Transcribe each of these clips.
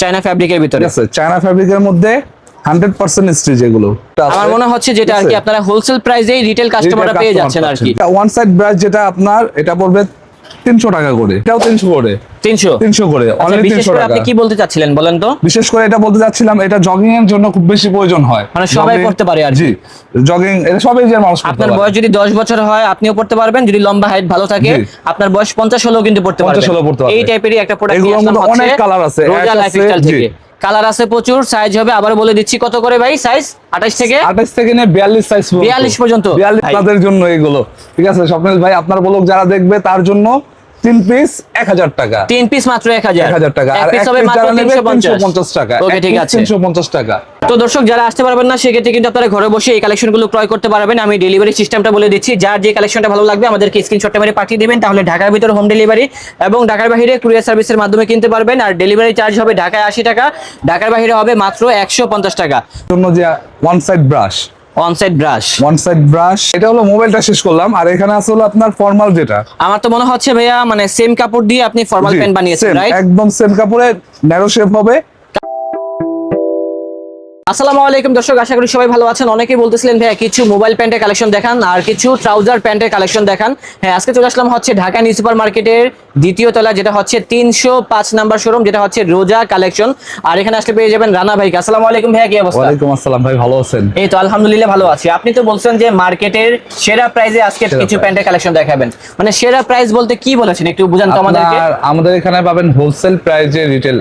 China ফ্যাব্রিকের ভিতরে। China ফ্যাব্রিকের মধ্যে হান্ড্রেড পার্সেন্ট স্টিচ এগুলো আমার মনে হচ্ছে যেটা আর কি আপনারা হোলসেল প্রাইসেই রিটেল কাস্টমাররা পেয়ে যাচ্ছেন আর কি। ওয়ান সাইড ব্রাশ যেটা আপনার এটা পড়বে তিনশো টাকা করে। এটাও তিনশো করে। তিনশো? তিনশো করে আচ্ছা, অনলি তিনশো টাকা। আপনি কি বলতে চাচ্ছিলেন বলেন তো? বিশেষ করে এটা বলতে চাচ্ছিলাম এটা জগিং এর জন্য খুব বেশি প্রয়োজন হয়। মানে সবাই করতে পারে আর জি জগিং এটা সবাই যে মানুষ আপনার বয়স যদি দশ বছর হয় আপনিও পড়তে পারবেন যদি লম্বা হাইট ভালো থাকে আপনার বয়স পঞ্চাশ হলেও কিন্তু পড়তে 50 পারবেন। হলেও পড়তে পারবে। এই টাইপেরই একটা প্রোডাক্ট এগুলোর মধ্যে অনেক colour আছে, রোজা লাইফস্টাইল থেকে। কালার আছে প্রচুর সাইজ হবে আবার বলে দিচ্ছি কত করে ভাই সাইজ 28 থেকে? আঠাশ থেকে নিয়ে বিয়াল্লিশ সাইজ 42 পর্যন্ত। বিয়াল্লিশ ভাই। তাদের জন্য এগুলো। ঠিক আছে স্বপ্নিল ভাই আপনার বলুক যারা দেখবে তার জন্য তিন পিস এক হাজার টাকা। তিন পিস মাত্র 1000 এক হাজার টাকা। এক আর পিস হবে মাত্র নেবে 350 পঞ্চাশ। টাকা। ওকে ঠিক আছে। তিনশো পঞ্চাশ টাকা। তো দর্শক যারা আসতে পারবেন না সেক্ষেত্রে কিন্তু আপনারা ঘরে বসে এই কালেকশনগুলো ক্রয় করতে পারবেন। আমি ডেলিভারি সিস্টেমটা বলে দিচ্ছি। যার যে কালেকশনটা ভালো লাগবে আমাদেরকে স্ক্রিনশটটা মেরে পাঠিয়ে দিবেন। তাহলে ঢাকার ভিতরে হোম ডেলিভারি এবং ঢাকার বাইরে কুরিয়ার সার্ভিসের মাধ্যমে কিনতে পারবেন। আর ডেলিভারি চার্জ হবে ঢাকায় আশি টাকা ঢাকার বাইরে হবে মাত্র একশো পঞ্চাশ টাকা। জন্য যে one side brush on side brush one side brush এটা হলো মোবাইলটা শেষ করলাম। আর এখানে আছে হলো আপনার ফর্মাল যেটা। আমার তো মনে হচ্ছে ভাইয়া মানে সেম কাপড় দিয়ে আপনি ফর্মাল প্যান্ট বানিয়েছেন রাইট একদম সেম কাপড়ে ন্যারো শেপ হবে। আসসালামু আলাইকুম দর্শক আশা করি সবাই ভালো আছেন। অনেকেই বলতেছিলেন ভাইয়া কিছু মোবাইল প্যান্টের কালেকশন দেখান আর কিছু ট্রাউজার প্যান্টের কালেকশন দেখান। হ্যাঁ আজকে চলে আসলাম হচ্ছে ঢাকা নিউ সুপার মার্কেটের দ্বিতীয় তলা যেটা হচ্ছে তিনশো পাঁচ নাম্বার শোরুম যেটা হচ্ছে রোজা কালেকশন আর এখানে আসলে পেয়ে যাবেন রানা ভাইকে। আসসালামু আলাইকুম ভাইয়া কি অবস্থা? ওয়ালাইকুম আসসালাম ভাই ভালো আছেন? এই তো আলহামদুলিল্লাহ ভালো আছি। আপনি তো বলছেন যে মার্কেটের সেরা প্রাইজে আজকে কিছু প্যান্টের কালেকশন দেখাবেন। মানে সেরা প্রাইস বলতে কি বলেছেন? একটু বুঝান তো আমাদেরকে। আমাদের এখানে পাবেন হোলসেল প্রাইজে রিটেল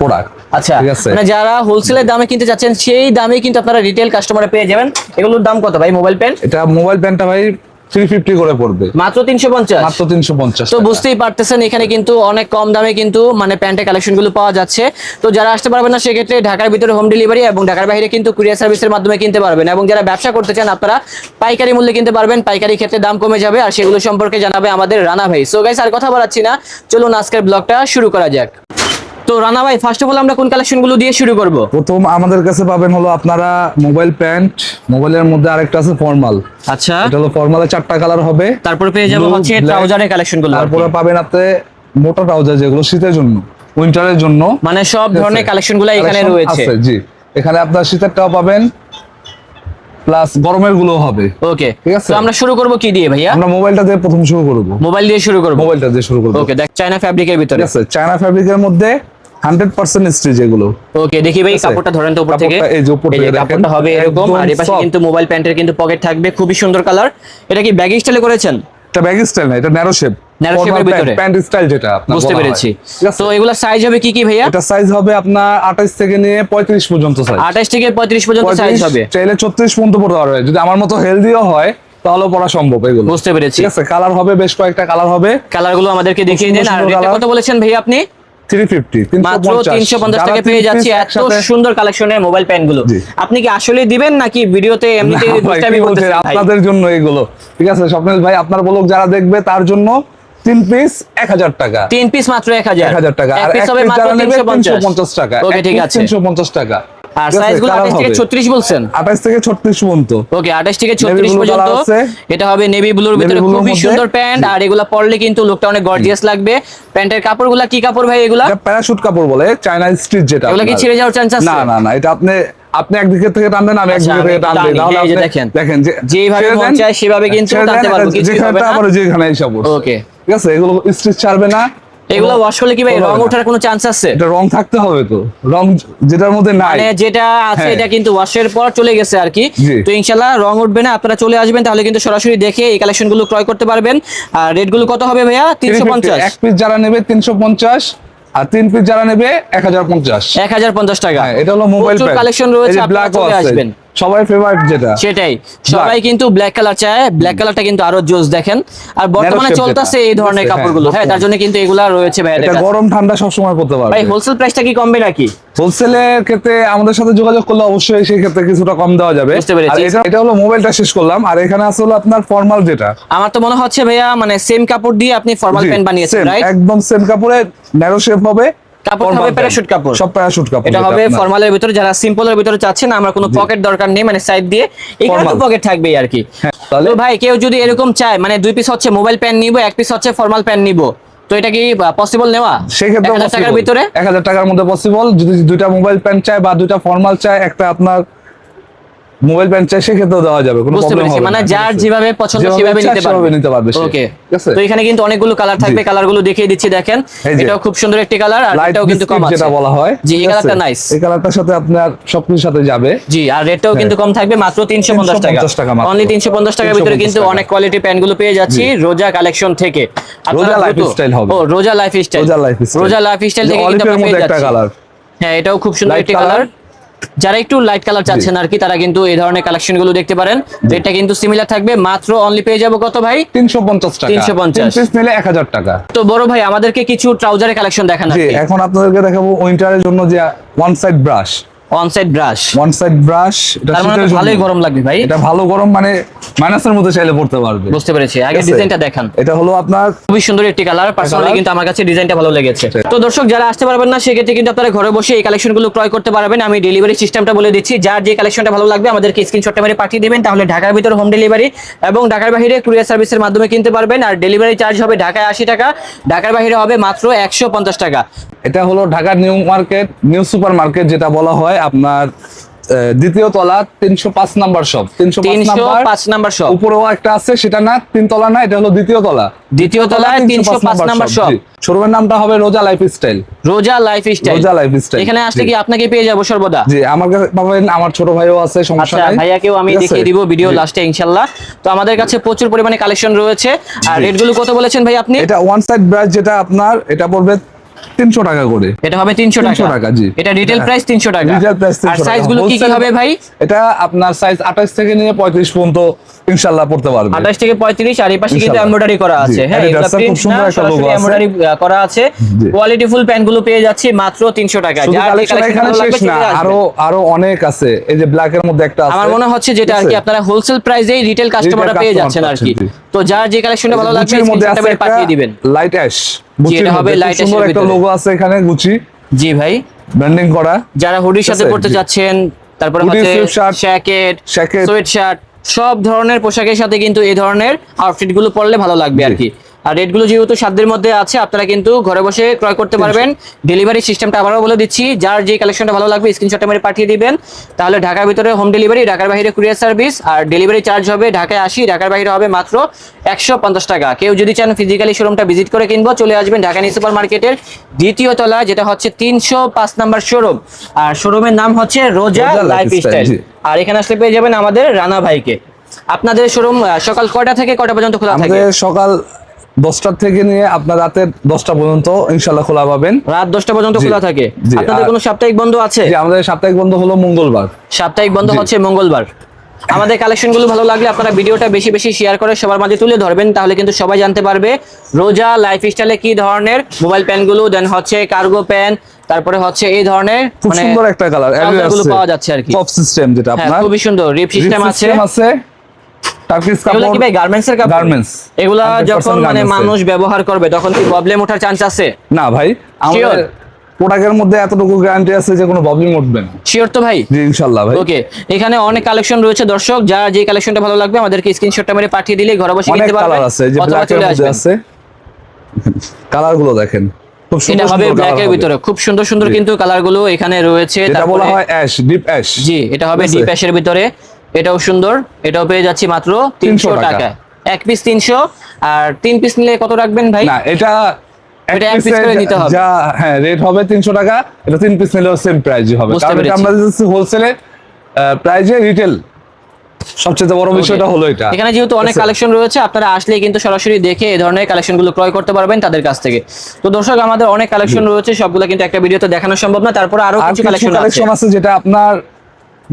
প্রোডাক্ট আচ্ছা মানে যারা হোলসেলের দামে কিনতে চাচ্ছেন সেই দামে কিন্তু আপনারা রিটেল কাস্টমারে পেয়ে যাবেন। এগুলোর দাম কত ভাই মোবাইল প্যান্ট এটা মোবাইল প্যান্টটা ভাই থ্রি ফিফটি করে পড়বে। মাত্র তিনশো পঞ্চাশ। মাত্র তিনশো পঞ্চাশ তো বুঝতেই পারতেছেন এখানে কিন্তু অনেক কম দামে কিন্তু মানে প্যান্টের কালেকশনগুলো পাওয়া যাচ্ছে। তো যারা আসতে পারবেন না সেক্ষেত্রে ঢাকার ভিতরে হোম ডেলিভারি এবং ঢাকার বাইরে কিন্তু কুরিয়ার সার্ভিসের মাধ্যমে কিনতে পারবেন। এবং যারা ব্যবসা করতে চান আপনারা পাইকারি মূল্যে কিনতে পারবেন। পাইকারি ক্ষেত্রে দাম কমে যাবে আর সেগুলো সম্পর্কে জানাবে আমাদের রানা ভাই। সো গাইস আর কথা বলাচ্ছি না। চলুন আজকের ব্লগটা শুরু করা যাক। তো রানা ভাই ফার্স্ট অফ অল আমরা কোন কালেকশনগুলো দিয়ে শুরু করব? প্রথম আমাদের কাছে পাবেন হলো আপনারা মোবাইল প্যান্ট মোবাইলের মধ্যে আরেকটা আছে ফর্মাল আচ্ছা। এটা হলো ফর্মালে চারটা কালার হবে। তারপরে পেয়ে যাব Blue, হচ্ছে ট্রাউজারের কালেকশনগুলো তারপরে পাবেন আপনি মোটা ট্রাউজার যেগুলো শীতের জন্য উইন্টারের জন্য। মানে সব ধরনের কালেকশনগুলো এখানে রয়েছে। আছে, জি। এখানে আপনার শীতেরটাও পাবেন প্লাস গরমেরগুলো হবে। ওকে ঠিক আছে। তো আমরা শুরু করব কি দিয়ে ভাইয়া? আমরা মোবাইলটা দিয়ে প্রথম শুরু করব। মোবাইল দিয়ে শুরু করব। মোবাইলটা দিয়ে শুরু করব। ওকে দেখ চায়না ফ্যাব্রিকের ভিতরে। আছে চায়না ফ্যাব্রিকের মধ্যে হান্ড্রেড পার্সেন্ট স্টিচ এগুলো ওকে দেখি ভাই কাপড়টা ধরেন তো উপর থেকে। এই যে উপর থেকে কাপড়টা হবে এরকম আর এই পাশে soft। কিন্তু মোবাইল প্যান্টের কিন্তু পকেট থাকবে খুবই সুন্দর কালার এটা কি ব্যাগি স্টাইলে করেছেন? এটা ব্যাগ স্টাইল না এটা ন্যারো শেপ shape এর ভিতরে। প্যান্ট স্টাইল যেটা আপনার বুঝতে পেরেছি। তো এগুলা সাইজ হবে কি কি ভাইয়া? এটা সাইজ হবে আপনার 28 থেকে নিয়ে 35 পর্যন্ত সাইজ 28 থেকে 35 পর্যন্ত সাইজ হবে। চাইলে 36 পর্যন্ত পড়তে পারবে। যদি আমার মতো হেলদিও হয় তাহলে পড়া সম্ভব এগুলো। বুঝতে পেরেছি। ঠিক আছে? কালার হবে বেশ কয়েকটা কালার হবে। কালারগুলো আমাদেরকে দেখিয়ে দেন। আর। কত বলেছেন ভাইয়া আপনি? 350 মাত্র 350 টাকা পেয়ে যাচ্ছি। এত সুন্দর কালেকশনের মোবাইল প্যান্টগুলো। আপনি কি আসলে দিবেন নাকি ভিডিওতে এমনিতে? আপনাদের জন্য এগুলো। ঠিক আছে স্বপ্নিল ভাই আপনার বলুক যারা দেখবে তার জন্য তিন পিস 1000 টাকা। তিন পিস মাত্র 1000 1000 টাকা। এক আর এক মাত্র যারা নেবে 350 350 টাকা। ওকে ঠিক আছে। তিনশো পঞ্চাশ টাকা। আর ঠিক আছে, সাইজগুলো colour 28 থেকে 36 বলছেন? 28 থেকে 36 পর্যন্ত। ওকে 28 থেকে 36 পর্যন্ত। এটা হবে নেভি ব্লুর ভিতরে খুবই সুন্দর প্যান্ট। আর এগুলা পরলে কিন্তু লুকটা অনেক গর্জিয়াস লাগবে। প্যান্টের কাপড়গুলা কি কাপড় ভাই এগুলা? এটা প্যারাশুট কাপড় বলে চায়না স্ট্রিচ যেটা এগুলা কি। ছিঁড়ে যাওয়ার চান্স আছে? না না না এটা আপনি আপনি একদিকে থেকে টানবেন আমি আচ্ছা, একদিকে থেকে আমি টানবেন তাহলে আপনি দেখেন। দেখেন যে যেইভাবে ছেড়ে মন চায় সেভাবে কিন্তু টানতে পারব, যেখানে হবে না। যেখানে হিসাব ওকে। ঠিক আছে এগুলো স্ট্রিচ ছাড়বে না। এগুলো ওয়াশ করলে কি ভাই রং ওঠার কোনো চান্স আছে? এটা রং থাকতে হবে তো। রং যেটার মধ্যে নাই। মানে যেটা আছে হ্যাঁ। এটা কিন্তু ওয়াশের পর চলে গেছে আর কি। তো ইনশাল্লাহ রং উঠবে না আপনারা চলে আসবেন তাহলে কিন্তু সরাসরি দেখে এই কালেকশনগুলো ক্রয় করতে পারবেন। আর রেটগুলো কত হবে ভাইয়া? তিনশো 350 পঞ্চাশ। এক পিস যারা নেবে তিনশো পঞ্চাশ আর তিন পিস যারা নেবে এক হাজার পঞ্চাশ। এক হাজার পঞ্চাশ টাকা। হ্যাঁ, এটা হলো মোবাইল কালেকশন রয়েছে আপনারা ব্ল্যাক চলে আসবেন। সবাই ফেভারিট যেটা। সেটাই। সবাই কিন্তু ব্ল্যাক কালার চায়। ব্ল্যাক কালারটা কিন্তু আরও জোস দেখেন। আর বর্তমানে চলতেছে এই ধরনের কাপড়গুলো। হ্যাঁ তার জন্য কিন্তু এগুলা রয়েছে ভাই এটা গরম ঠান্ডা সবসময় করতে পারবে। ভাই হোলসেল প্রাইসটা কি কমবে নাকি? হোলসেলের ক্ষেত্রে আমাদের সাথে যোগাযোগ করলে অবশ্যই সেই ক্ষেত্রে কিছুটা কম দেওয়া যাবে। আর এটা এটা হলো মোবাইলটা শেষ করলাম। আর এখানে আছে হলো আপনার ফর্মাল যেটা। আমার তো মনে হচ্ছে ভাইয়া মানে সেম কাপড় দিয়ে আপনি ফর্মাল প্যান্ট বানিয়েছেন রাইট একদম সেম কাপড়ে ন্যারো শেপ হবে। কাপড় হবে প্যারাশুট কাপড়। সব প্যারাশুট কাপড় এটা হবে আপনার। ফর্মালের ভিতরে যারা সিম্পলের ভিতরে চাচ্ছেন আমরা কোনো পকেট দরকার নেই মানে সাইড দিয়ে এখানে তো পকেট থাকবেই আর কি। হ্যাঁ, তাহলে ভাই কেউ যদি এরকম চায় মানে দুই পিস হচ্ছে মোবাইল প্যান্ট নিব এক পিস হচ্ছে ফর্মাল প্যান্ট নিব তো এটা কি পসিবল নেওয়া? সেক্ষেত্রে 1000 টাকার ভিতরে? এক হাজার টাকার মধ্যে পসিবল যদি দুইটা মোবাইল প্যান্ট চায় বা দুইটা ফর্মাল চায় একটা আপনার মোবাইল প্যান্ট চায় সেক্ষেত্রেও দেওয়া যাবে কোনো বুঝতে পেরেছি। মানে যার যেভাবে পছন্দ সেভাবে নিতে পারবে। নিতে পারবে ওকে তো এখানে কিন্তু অনেকগুলো কালার থাকবে। কালারগুলো দেখিয়ে দিচ্ছি দেখেন। এটাও খুব সুন্দর একটি কালার আর এটাও কিন্তু কম আছে। যেটা বলা হয়। জি এই কালারটা নাইস এই কালারটার সাথে আপনার সবকিছুর সাথে যাবে। জি আর রেটটাও কিন্তু কম থাকবে মাত্র তিনশো পঞ্চাশ টাকা। 350 টাকা। অনলি তিনশো পঞ্চাশ টাকার ভিতরে কিন্তু অনেক কোয়ালিটি প্যান্টগুলো পেয়ে যাচ্ছি রোজা কালেকশন থেকে। রোজা lifestyle হবে। ও Roja lifestyle Roja lifestyle। Roja lifestyle থেকে কিন্তু অলিভের পেয়ে একটা যাচ্ছি। কালার হ্যাঁ এটাও খুব সুন্দর একটি কালার যারা একটু লাইট কালার চাচ্ছেন আর কি তারা কিন্তু এই ধরনের কালেকশনগুলো দেখতে পারেন। এটা কিন্তু সিমিলার থাকবে মাত্র অনলি পেয়ে যাব কত ভাই? তিনশো পঞ্চাশ টাকা। তিনশো পঞ্চাশ। নিলে এক হাজার টাকা। তো বড় ভাই আমাদেরকে কিছু ট্রাউজারের কালেকশন দেখানো এখন আপনাদেরকে দেখাবো উইন্টারের জন্য যে one side brush on side brush one side brush এটা মানে শীতের জন্য। ভালোই গরম লাগবে ভাই। এটা ভালো গরম মানে মাইনাসের মধ্যে চাইলে পড়তে পারবে। বুঝতে পেরেছি। আগে? ডিজাইনটা দেখান। এটা হলো আপনার খুবই সুন্দর একটি কালার পার্সোনালি কিন্তু আমার কাছে ডিজাইনটা ভালো লেগেছে। তো দর্শক যারা আসতে পারবেন না সেক্ষেত্রে কিন্তু আপনারা ঘরে বসে এই কালেকশনগুলো ক্রয় করতে পারবেন। আমি ডেলিভারি সিস্টেমটা বলে দিচ্ছি। যার যে কালেকশনটা ভালো লাগবে আমাদেরকে স্ক্রিনশটটা মেরে পাঠিয়ে দিবেন। তাহলে ঢাকার ভিতরে হোম ডেলিভারি এবং ঢাকার বাইরে কুরিয়ার সার্ভিসের মাধ্যমে কিনতে পারবেন। আর ডেলিভারি চার্জ হবে ঢাকায় আশি টাকা ঢাকার বাইরে হবে মাত্র একশো পঞ্চাশ টাকা। এটা হলো ঢাকার new market new super market যেটা বলা হয়। আপনার দ্বিতীয় তলা তিনশো পাঁচ নাম্বার শপ তিনশো পাঁচ নাম্বার শপ উপরেও একটা আছে সেটা না তিন তলা না এটা হলো দ্বিতীয় তলা। দ্বিতীয় তলায় তিনশো পাঁচ নাম্বার শপ শোরুমের নামটা হবে Roja lifestyle Roja lifestyle Roja lifestyle, এখানে আসলে কি আপনাকে পেয়ে যাব সর্বদা? জি আমার কাছে পাবেন আমার ছোট ভাইও আছে সমস্যা আচ্ছা নাই। ভাইয়াকেও আমি দেখিয়ে দিব ভিডিও লাস্টে ইনশাল্লাহ। তো আমাদের কাছে প্রচুর পরিমাণে কালেকশন রয়েছে। আর। রেটগুলো কত বলেছেন ভাই আপনি? এটা ওয়ান সাইড ব্রাশ যেটা আপনার এটা পড়বে তিনশো টাকা করে। এটা হবে তিনশো টাকা। 300 টাকা, জি। এটা রিটেল হ্যাঁ। প্রাইস তিনশো টাকা। রিটেল প্রাইস আর সাইজগুলো কি কি হবে ভাই? এটা আপনার সাইজ আঠাশ থেকে নিয়ে পঁয়ত্রিশ পর্যন্ত ইনশাল্লাহ পড়তে পারবে। আঠাশ থেকে পঁয়ত্রিশ আর এই পাশে কিন্তু ইনশাল্লাহ। এমব্রয়ডারি করা আছে। হ্যাঁ Adidas খুব সুন্দর একটা logo আছে। এমব্রয়ডারি করা আছে। কোয়ালিটি ফুল প্যান্টগুলো পেয়ে যাচ্ছি মাত্র তিনশো টাকা কালেকশন শেষ না আরও আরও অনেক আছে। এই যে ব্ল্যাক এর মধ্যে একটা আছে। আমার মনে হচ্ছে যেটা আর কি আপনারা হোলসেল প্রাইসেই রিটেল কাস্টমাররা পেয়ে যাচ্ছেন আর কি। তো যার যে কালেকশনটা ভালো লাগবে গুচির স্ক্রিনশটটা পাঠিয়ে দিবেন। লাইট অ্যাশ এটা হবে লাইট সুন্দর একটা লোগো আছে এখানে গুচি জি ভাই। ব্র্যান্ডিং করা। যারা হুডির সাথে পড়তে চাচ্ছেন যাচ্ছেন তারপরে হচ্ছে জ্যাকেট সোয়েট শার্ট সব ধরনের পোশাকের সাথে কিন্তু এই ধরনের আউটফিটগুলো পরলে ভালো লাগবে আর কি। আর রেটগুলো যেহেতু সাধ্যের মধ্যে আছে আপনারা কিন্তু ঘরে বসে ক্রয় করতে পারবেন। ডেলিভারি সিস্টেমটা আবারও বলে দিচ্ছি যার যে কালেকশনটা ভালো লাগবে স্ক্রিনশটটা মেরে পাঠিয়ে দিবেন। তাহলে ঢাকার ভিতরে হোম ডেলিভারি ঢাকার বাইরে কুরিয়ার সার্ভিস আর ডেলিভারি চার্জ হবে ঢাকায় আসি ঢাকার বাইরে হবে মাত্র একশো পঞ্চাশ টাকা। কেউ যদি চান ফিজিক্যালি শোরুমটা ভিজিট করে কিনবো চলে আসবেন ঢাকা নিউ সুপার মার্কেটের দ্বিতীয় তলা যেটা হচ্ছে তিনশো পাঁচ নাম্বার শোরুম আর শোরুমের নাম হচ্ছে রোজা রোজা লাইফ স্টাইল আর এখানে আসলে পেয়ে যাবেন আমাদের রানা ভাইকে। আপনাদের শোরুম সকাল কয়টা থেকে কয়টা পর্যন্ত খোলা থাকে? সকাল দশটার থেকে নিয়ে আপনার রাতের দশটা পর্যন্ত ইনশাল্লাহ খোলা পাবেন। রাত দশটা পর্যন্ত খোলা থাকে। আপনাদের কোনো সাপ্তাহিক বন্ধ আছে? আমাদের সাপ্তাহিক বন্ধ হলো মঙ্গলবার। সাপ্তাহিক বন্ধ হচ্ছে মঙ্গলবার। আমাদের কালেকশনগুলো ভালো লাগলে আপনারা ভিডিওটা বেশি বেশি শেয়ার করে সবার মাঝে তুলে ধরবেন তাহলে কিন্তু সবাই জানতে পারবে রোজা লাইফ স্টাইলে কি ধরনের মোবাইল প্যান্টগুলো দেন হচ্ছে কার্গো প্যান্ট তারপরে হচ্ছে এই ধরনের খুব মানে সুন্দর একটা কালার পাওয়া যাচ্ছে আর কি। টপ সিস্টেম যেটা হ্যাঁ আপনার। খুবই সুন্দর রিপ সিস্টেম আছে। টার্কিশ কাপড় কি ভাই গার্মেন্টস এর কাপড়? Garments। এগুলা যখন মানে মানুষ ব্যবহার করবে তখন কি প্রবলেম ওঠার চান্স আছে? না ভাই আমাদের? প্রোডাক্টের মধ্যে এতটুকু গ্যারান্টি আছে যে কোনো প্রবলেম উঠবে না। শিওর তো ভাই? জি ইনশাল্লাহ ভাই। ওকে এখানে অনেক কালেকশন রয়েছে দর্শক যার যে কালেকশনটা ভালো লাগবে আমাদেরকে স্ক্রিনশটটা মেরে পাঠিয়ে দিলে ঘরে বসে কিনতে পারবেন কালার আছে যে ব্ল্যাক এর মধ্যে আছে। কালারগুলো দেখেন খুব এটা সুন্দর হবে সুন্দর ব্ল্যাক এর ভিতরে খুব সুন্দর সুন্দর কিন্তু কালারগুলো এখানে রয়েছে যেটা বলা হয় অ্যাশ ডিপ অ্যাশ জি এটা হবে ডিপ অ্যাশের ভিতরে। এটাও সুন্দর এটাও পেয়ে যাচ্ছি মাত্র তিনশো 300 টাকা। এক পিস তিনশো আর তিন পিস নিলে কত রাখবেন ভাই? না এটা এটা এক piece করে নিতে হবে। যা হ্যাঁ রেট হবে তিনশো টাকা এটা তিন পিস নিলেও সেম প্রাইজই হবে। কারণ এটা আমরা দিচ্ছি হোলসেলে প্রাইজে রিটেল সবচেয়ে বড় বিষয়টা হলো এটা। এখানে যেহেতু অনেক কালেকশন রয়েছে আপনারা আসলে কিন্তু সরাসরি দেখে এই ধরনের কালেকশনগুলো ক্রয় করতে পারবেন তাদের কাছ থেকে। তো দর্শক আমাদের অনেক কালেকশন রয়েছে সবগুলো কিন্তু একটা ভিডিওতে দেখানো সম্ভব না তারপরে আরও কিছু কালেকশন আছে যেটা আপনার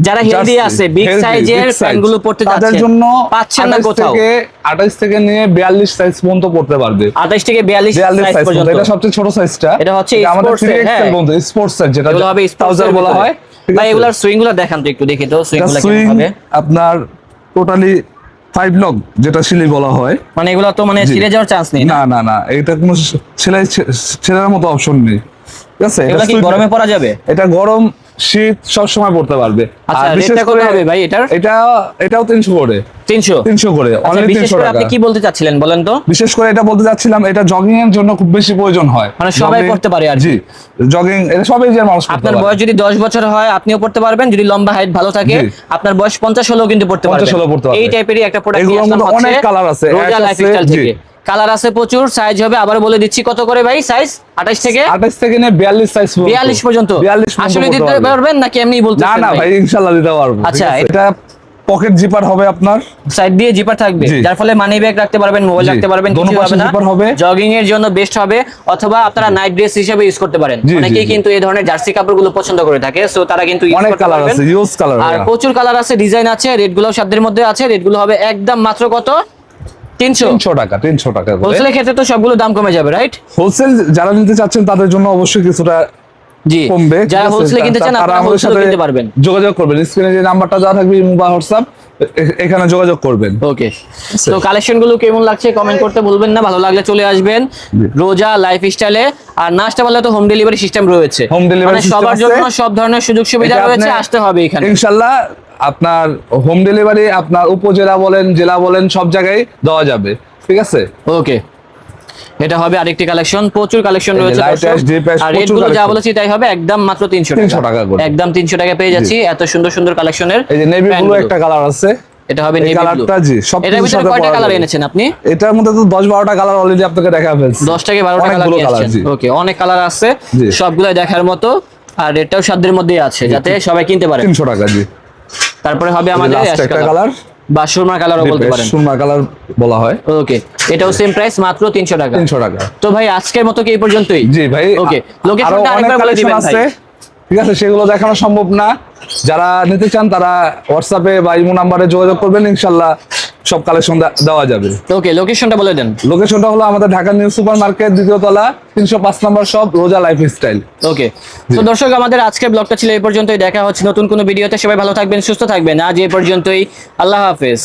যারা হেলদি আছে বিগ সাইজের big size। প্যান্টগুলো পড়তে তাদের জন্য পাচ্ছেন না কোথাও। থেকে 28 থেকে নিয়ে 42 সাইজ পর্যন্ত পড়তে পারবে। 28 থেকে 42 42 সাইজ পর্যন্ত। এটা সবচেয়ে ছোট সাইজটা এটা হচ্ছে আমাদের sports 3XL এর, হ্যাঁ। স্পোর্টস সাইজ যেটা হবে বলা হয়। ভাই এগুলার দেখান তো একটু দেখি তো সুইংগুলো সুইং কেমন হবে। আপনার টোটালি ফাইভ লক যেটা সিলি বলা হয়। মানে এগুলো তো মানে। ছিঁড়ে যাওয়ার চান্স নেই না? না না না এটা কোনো সেলাই ছেলের মতো অপশন নেই। ঠিক আছে? এটা কি গরমে পরা যাবে? এটা গরম শীত সবসময় পড়তে পারবে আচ্ছা, রেটটা কত হবে ভাই এটার? এটা এটাও তিনশো করে তিনশো? তিনশো করে আচ্ছা, অনলি টাকা আপনি কি বলতে চাচ্ছিলেন বলেন তো? বিশেষ করে এটা বলতে চাচ্ছিলাম এটা জগিং এর জন্য খুব বেশি প্রয়োজন হয়। মানে সবাই করতে পারে আর জি জগিং এটা সবাই যে মানুষ আপনার বয়স যদি দশ বছর হয় আপনিও পড়তে পারবেন যদি লম্বা হাইট ভালো থাকে আপনার বয়স পঞ্চাশ হলেও কিন্তু পড়তে 50 হলেও পড়তে পারবে। এই টাইপেরই একটা প্রোডাক্ট এগুলোর মধ্যে অনেক colour আছে, রোজা লাইফস্টাইল থেকে। কালার আছে প্রচুর সাইজ হবে আবার বলে দিচ্ছি কত করে ভাই সাইজ 28 থেকে? আঠাশ থেকে নিয়ে বিয়াল্লিশ সাইজ 42 পর্যন্ত? বিয়াল্লিশ আসলে দিতে পারবেন নাকি এমনি বলতে না না ভাই ইনশাল্লাহ দিতে পারব। আচ্ছা, এটা পকেট জিপার হবে আপনার? সাইড দিয়ে জিপার থাকবে। যার ফলে মানি ব্যাগ রাখতে পারবেন মোবাইল রাখতে পারবেন কিছু হবে না। জগিং এর জন্য বেস্ট হবে অথবা আপনারা নাইট ড্রেস হিসেবে ইউজ করতে পারেন। অনেকেই কিন্তু এই ধরনের জার্সি কাপড়গুলো পছন্দ করে থাকে সো তারা কিন্তু অনেক করতে কালার পারবেন। আছে ইউজ কালার আর প্রচুর কালার আছে ডিজাইন আছে রেডগুলো সাধ্যের মধ্যে আছে রেডগুলো হবে একদম মাত্র কত? তিনশো। টাকা তিনশো টাকা হোলসেলের ক্ষেত্রে তো সবগুলো দাম কমে যাবে রাইট হোলসেল যারা নিতে চাচ্ছেন তাদের জন্য অবশ্যই কিছুটা কমবে যারা? হোলসেলে কিনতে চান আপনারা হোলসেলে কিনতে পারবেন। যোগাযোগ করবেন। স্ক্রিনে যে নাম্বারটা দেওয়া থাকবে ইমো বা হোয়াটসঅ্যাপ এখানে যোগাযোগ করবেন। ওকে। তো কালেকশনগুলো কেমন লাগছে কমেন্ট করতে বলবেন না ভালো লাগলে চলে আসবেন। রোজা লাইফ স্টাইলে আর নাচটা বললে তো হোম ডেলিভারি সিস্টেম রয়েছে। Delivery মানে সবার জন্য সব ধরনের সুযোগ সুবিধা রয়েছে আসতে হবে এখানে। ইনশাল্লাহ আপনার হোম ডেলিভারি আপনার উপজেলা বলেন জেলা বলেন সব জায়গায় দেওয়া যাবে। ঠিক আছে? ওকে। এটা হবে আরেকটি কালেকশন প্রচুর কালেকশন রয়েছে আর রেটগুলো যা বলেছি তাই হবে একদম মাত্র 300 300 টাকা করে। একদম 300 টাকা পেয়ে যাচ্ছি এত সুন্দর সুন্দর কালেকশনের এই যে নেভি ব্লু একটা কালার আছে। এটা হবে নেভি ব্লু জি সব এটার ভিতরে কয়টা কালার এনেছেন আপনি? এটার মধ্যে তো দশ বারোটা কালার অলরেডি আপনাকে দেখা ফেলছি। 10 থেকে 12টা কালার ওকে অনেক কালার আছে। সবগুলাই দেখার মতো আর রেটটাও সাধ্যের মধ্যেই আছে যাতে সবাই কিনতে পারে। তিনশো টাকা জি। তারপরে হবে আমাদের অ্যাশ কালার বা সুরমা কালারও বলতে পারেন। সুরমা কালার বলা হয়। ওকে এটাও সেম প্রাইস মাত্র 300 টাকা। তিনশো টাকা। তো ভাই আজকের মতো কি এই পর্যন্তই? জি ভাই ওকে লোকেশনটা আরেকবার বলে দিবেন ভাই। ঠিক আছে সেগুলো দেখানো সম্ভব না। যারা নিতে চান তারা হোয়াটসঅ্যাপে বা ইমো নাম্বারে যোগাযোগ করবেন ইনশাল্লাহ। সব কালেকশন দেওয়া যাবে। ওকে লোকেশনটা বলে দেন। লোকেশনটা হলো আমাদের ঢাকা নিউ সুপার মার্কেট দ্বিতীয় তলা তিনশো পাঁচ নম্বর সব রোজা লাইফ স্টাইল ওকে তো দর্শক আমাদের আজকের ব্লগটা ছিল এই পর্যন্তই। দেখা হচ্ছে নতুন কোনো ভিডিওতে সবাই ভালো থাকবেন সুস্থ থাকবেন। আজ এই পর্যন্তই। আল্লাহ হাফেজ।